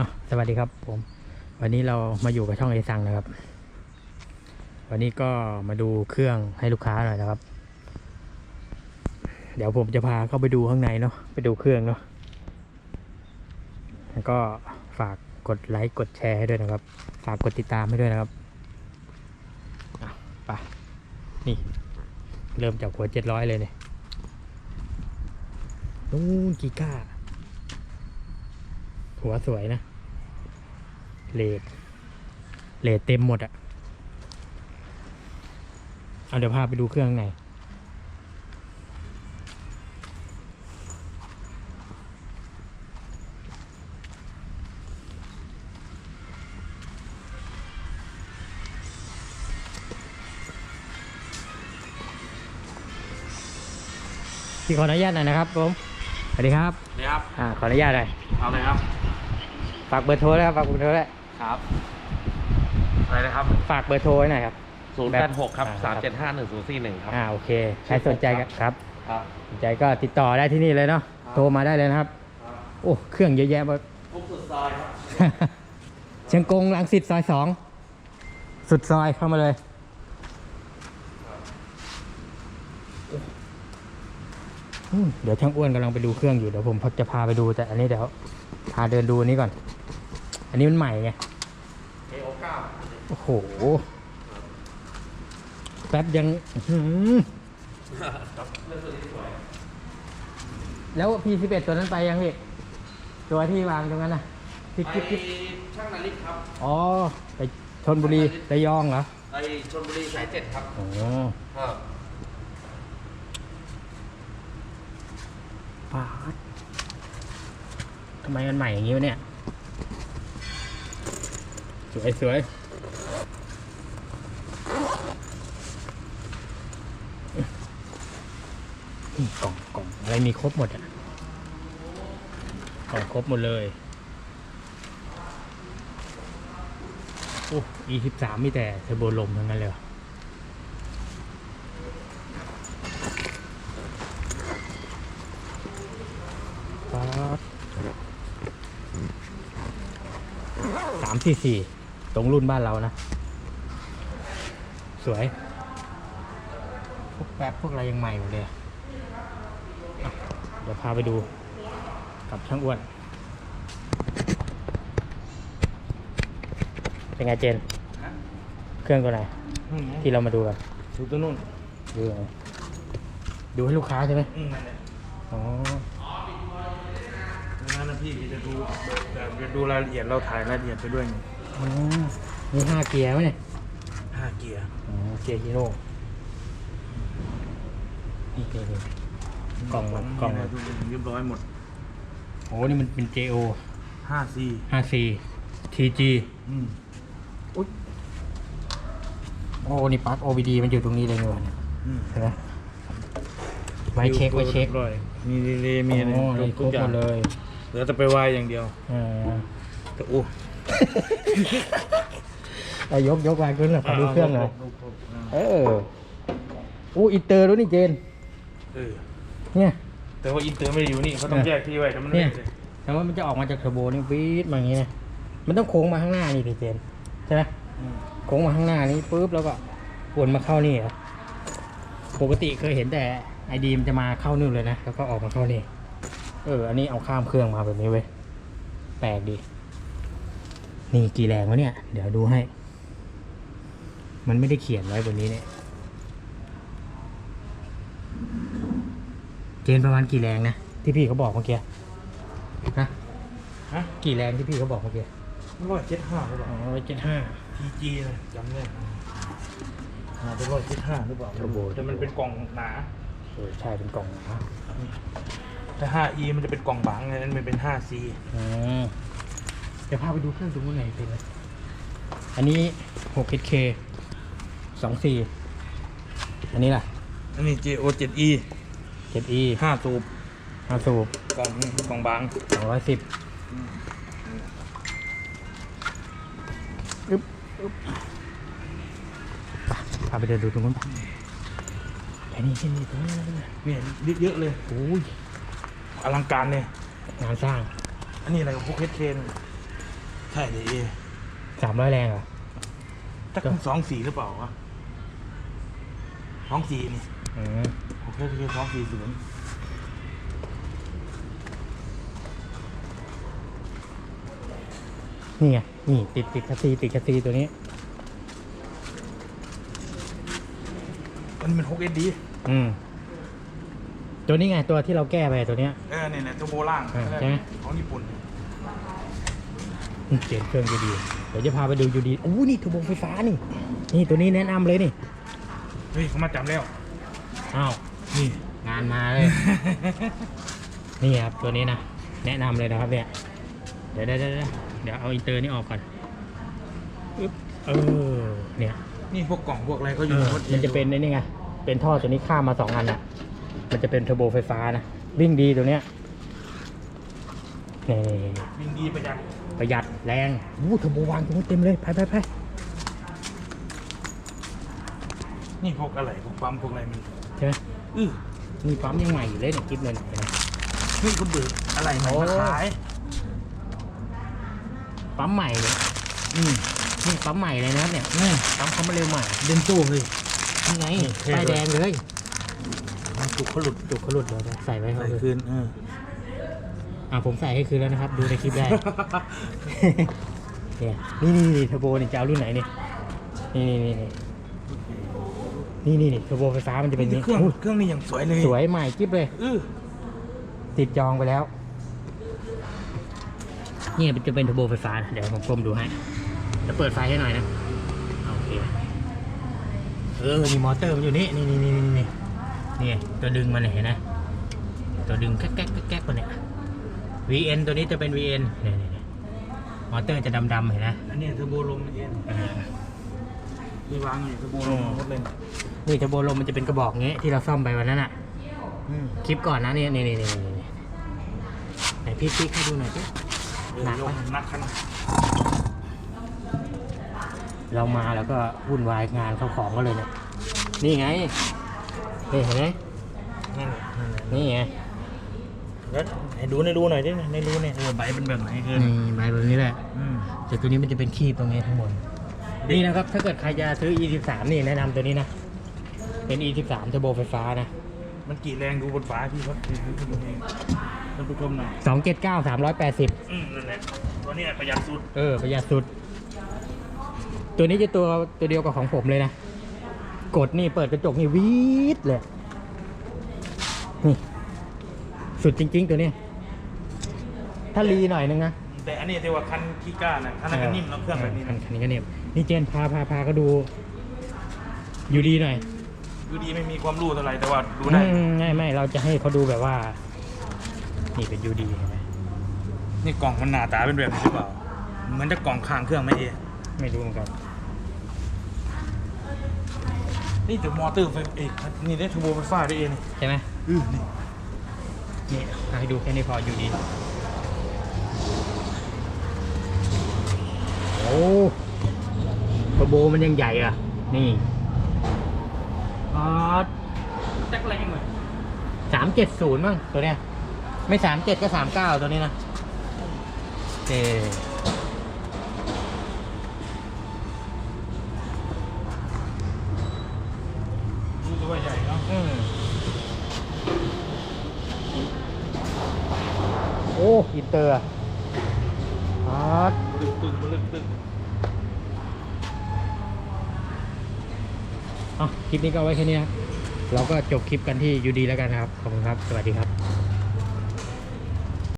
อสวัสดีครับผม วันนี้เรามาอยู่กับช่องเอซังนะครับ วันนี้ก็มาดูเครื่องให้ลูกค้าหน่อยนะครับ เดี๋ยวผมจะพาเข้าไปดูข้างในเนาะไปดูเครื่องเนาะแล้วก็ฝากกดไลค์กดแชร์ให้ด้วยนะครับ ฝากกดติดตามให้ด้วยนะครับไปนี่ เริ่มจากหัวเจ็ดร้อยเลยเนี่ยนู่นกีก้าหัวสวยนะ เลดเลดเต็มหมดอะเอาเดี๋ยวพาไปดูเครื่องข้างในพี่ขออนุญาตหน่อยนะครับผมสวัสดีครับนี่ครับอ่าขออนุญาตหน่อยเอาเลยครับฝากเบอร์โทรนะครับฝากเบอร์โทรด้วย ครับ อะไรนะครับฝากเบอร์โทรไว้หน่อยครับ ศูนย์แบแปบดหกครับอ่าสามเจ็ดห้าหนึ่งศูนย์สี่หนึ่งครับ อ่าโอเค ใครสนใจกันครับครับ สนใจก็ติดต่อได้ที่นี่เลยเนาะ ครับ โทรมาได้เลยนะครับ โอ้เครื่องเยอะแยะมาก ทุกสุดซอยครับ เชียงกงลังสิตซอยสอง สุดซอยเข้ามาเลย อืมเดี๋ยวช่างอ้วนกำลังไปดูเครื่องอยู่ เดี๋ยวผมจะพาไปดูแต่อันนี้เดี๋ยวพาเดินดูอันนี้ก่อน อันนี้มันใหม่ไงเอโอเก้า โอ้โห แป๊บยังอื้อหือครับเรื่องตัวนี้สวยแล้ว P11 ตัวนั้นไปยังพี่ ตัวที่วางตรงนั้นนะที่ไปกิ๊บกิ๊บช่างนาฬิกครับ อ๋อ ไปชนบุรีระยองเหรอ ไปชลบุรีสายเจ็ดครับ อ๋อครับปาดทำไมมันใหม่อย่างนี้วะเนี่ย สวยสวย กล่องกล่องอะไรมีครบหมดอะกล่องครบหมดเลยโอ้ E สิบสามมีแต่เทอร์โบลมทั้งนั้นเลยป๊าดสามสี่สี่ตรงรุ่นบ้านเรานะ สวย พวกแป๊บพวกอะไรยังใหม่หมดเลย ดี๋ยวพาไปดูกับช่างอ้วน เป็นไงเจน เครื่องตัวไหน ที่เรามาดูกันดูตัวนู้นดูยังไงดูให้ลูกค้าใช่ไหมอืมนั่นแหละอ๋อนั่นนะพี่จะดูแต่จะดูรายละเอียดเราถ่ายรายละเอียดไปด้วยไงอ๋อนี่ห้าเกียร์ไหมเนี่ยห้าเกียร์อ๋อเกียร์ฮีโร่นี่เกียร์นี่ กล่องมันกล่องมีะมัไรนทุกอย่างเรียบร้อยหมดโอ้นี่มันเป็น JO ห้าซี 5C TG อืมโอ้นี่ปลั๊ก OBD มันอยู่ตรงนี้เลยไงวะเนี่ยอืมเห็นไหมไว้เช็คไว้เช็ครียบร้อยมีรีเลย์มีอะไรโอ้เลยคทุรกบอย่าหมงดเลยเหลือแต่ไปวายอย่างเดียวอ่าแต่อู้เอายกยกวางขึ้นเลยขอดูเครื่องหน่อยดูครบอ่าเอออู้อินเตอร์ด้วยนี่เจนเออ เนี่ย แต่ว่าอินเตอร์ไม่ได้อยู่นี่เขาต้องเออแยกที่ไว้แต่มันเนี่ไม่ย ได้แต่ว่ามันจะออกมาจากเทอร์โบนี่วีดมาอย่างนี้นะ มันต้องโค้งมาข้างหน้านี่พี่เจนใช่ไหมอืมโค้งมาข้างหน้านี้ปุ๊บแล้วก็วนมาเข้านี่เหรอปกติเคยเห็นแต่ไอดีมนจะมาเข้านู่นเลยนะแล้วก็ออกมาเข้านี่เออ อันนี้เอาข้ามเครื่องมาแบบนี้เว้ยแปลกดี นี่กี่แรงวะเนี่ย เดี๋ยวดูให้ มันไม่ได้เขียนไว้บนนี้เนี่ย เจนประมาณกี่แรงนะ ที่พี่เขาบอกเมื่อกี้ฮะฮะกี่แรงที่พี่เขาบอกเมื่อกี้ร้อยเจ็ดห้าหรือเปล่าอ๋อเจ็ดห้าทีจีนะจำได้อ่าเป็นร้อยเจ็ดห้าหรือเปล่าเทอร์โบแต่มันเป็นกล่องหนาเออใช่เป็นกล่องนะถ้าห้า E มันจะเป็นกล่องบางไงนั้นมันเป็นห้า C อืมเดี๋ยวพาไปดูเครื่องตรงนู้นหน่อยเป็นไงอันนี้หก k สองสี่อันนี้ล่ะ อันนี้ JO 7 E เจ็ด e ห้าสูบห้าสูบกล่องกล่องบางสองร้อยสิบอึ๊บอึ๊บไปพาไปเดินดูตรงนู้นไปแค่นี้แค่นี้ตรงนี้นเนี่ยเยอะเลยโอ้ยอลังการเนี่ยงานสร้าง อันนี้อะไรกับพวกเฮดเคนอใช่ดิเอสามร้อยแรงเหรอจักสองสี่หรือเปล่าวะสองสี่นี่อืม โอเคโอเคสองสี่ศูนย์นี่ไงนี่ติดติดคัสซีติดคัสซีตัวนี้ มันเป็นหกเอสดีอืม ตัวนี้ไงตัวที่เราแก้ไปตัวเนี้ยเออเนี่ยเนี่ยตัวโบล่างเออใช่ไหมของญี่ปุ่นอืมเปลี่ยนเครื่องยูดี เดี๋ยวจะพาไปดูยูดีอู้นี่ทูโบไฟฟ้านี่ นี่ตัวนี้แนะนำเลยนี่ เฮ้ยเขามาจับแล้ว อ้าวนี่งานมาเลย นี่ครับตัวนี้นะ แนะนำเลยนะครับเนี่ยเดี๋ยวเดี๋ยวเดี๋ยวเดี๋ยวเอาอินเตอร์นี่ออกก่อนอึ๊บเออเนี่ยนี่พวกกล่องพวกอะไรเขาอเอยู่อในรถมันจะเป็นไอ้นี่ไงเป็นท่อตัวนี้ข้ามมาสองอันอะ มันจะเป็นเทอร์โบไฟฟ้านะวิ่งดีตัวเนี้ยนี่วิ่งดีประหยัดประหยัดแรงอู้เทอร์โบวางตรงนี้เต็มเลยไปไปไปนี่พวกอะไรพวกปั๊มพวกอะไรมัน ใช่ไหมอื้อนี่ปั๊มยังใหม่อยู่เลยเนี่ยกิ๊บเลยเนี่ยเห็นไหมเฮ้ยเขาเบิกอะไรใหม่โอ้มาขาย ปั๊มใหม่เนี่ยอืมนี่ปั๊มใหม่เลยนะครับเนี่ยนี่ปั๊มเขามาเร็วใหม่เดนตู้เลย นี่ไงนี่เท่ป้ายด้วยแดงเลยมันถูกเขาหลุดจุกเขาหลุดเดี๋ยวใส่ไว้เขาใส่เลยคืนเออ อ่าผมใส่ให้คืนแล้วนะครับ ดูในคลิปได้ เนี่ยนี่นี่นี่เทอร์โบนี่จะเอารุ่นไหนนี่นี่นี่นี่นี่ นี่นี่เทอร์โบไฟฟ้ามันจะเป็นอย่างนี้เครื่องอุ๊ยเครื่องนี้อย่างสวยเลยสวยใหม่กิ๊บเลยอื้อติดจองไปแล้วนี่มันจะเป็นเทอร์โบไฟฟ้านะเดี๋ยวผมกลมดูให้จะเปิดไฟให้หน่อยนะโอเคเออนี่มอเตอร์มันอยู่นี่นี่นี่นี่นี่นี่นี่ตัวดึงมันเนี่ยเห็นไหมตัวดึงแก๊กแก๊กแก๊กแก๊กมันเนี่ย VN ตัวนี้จะเป็น VN เนี่ยเนี่ยเนี่ยมอเตอร์จะดำๆเห็นไหมอันนี้เทอร์โบลมนี่เองเออมีวางอยู่เทอร์โบลมหมดเลย นี่เทอร์โบลมมันจะเป็นกระบอกงี้ที่เราซ่อมไปวันนั้นอะอืมคลิปก่อนนะนี่นี่นี่นี่นี่นี่ไหนพี่พี่ให้ดูหน่อยสิเออหนักยปะกหนักขนาดเรามาแล้วก็วุ่นวายงานเข้าของก็เลยเนี่ยนี่ไงนี่เห็นไหมนั่นแหละนั่นแหละนี่ไงแล้วให้ดูในดูหน่อยดิในดูเนี่ยเออใบเป็นแบบไหนคือนี่ใบแบบนี้แหละอืมแต่ตัวนี้มันจะเป็นคีบตรงนี้ทั้งหมดนี่นะครับถ้าเกิดใครจะซื้อ E13 นี่แนะนำตัวนี้นะ เป็น E13 เทอร์โบไฟฟ้านะ มันกี่แรงดูบนฝาพี่เขาดูดูดูเองท่านผู้ชมหน่อย279 380 อืมนั่นแหละตัวนี้ประหยัดสุดเออ ประหยัดสุด ตัวนี้จะตัวตัวเดียวกับของผมเลยนะ กดนี่เปิดกระจกนี่วีดเลย นี่ สุดจริง ๆ ตัวนี้ถ้ารีหน่อยนึงนะ แต่อันนี้ที่ว่าคันขี้กล้าน่ะคันนั้นก็นิ่มเนาะเครื่องแบบนี้คันนะคันนี้ก็นิ่มนี่เจนพาพาพาก็ดู อยู่ดีหน่อย ดูดีไม่มีความรู้เท่าไหร่แต่ว่าดูได้อืมไม่ไม่เราจะให้เขาดูแบบว่า นี่เป็นยูดีเห็นไหมนี่กล่องมันหน้าตาเป็นแบบนี้หรือเปล่าเหมือนจะกล่องข้างเครื่องไหมเอไม่รู้เหมือนกันนี่แต่มอเตอร์ไฟเอกนี่ได้เทอร์โบไฟฟ้าด้วยเองใช่ไหมอือนี่นี่ให้ดูแค่นี้พออยู่ดีโอ้เทอร์โบมันยังใหญ่อะ นี่ อ๋อแจ็คแรงเลยสามเจ็ดศูนย์มั้งตัวเนี้ย ไม่สามเจ็ดก็สามเก้าตัวนี้นะเออดูตัวใหญ่เนาะอืมโอ้อินเตอร์อ๋อตึกตึกมันลึกตึก เอาคลิปนี้ก็เอาไว้แค่นี้นะเราก็จบคลิปกันที่ยูดีแล้วกันนะครับ ขอบคุณครับ สวัสดีครับ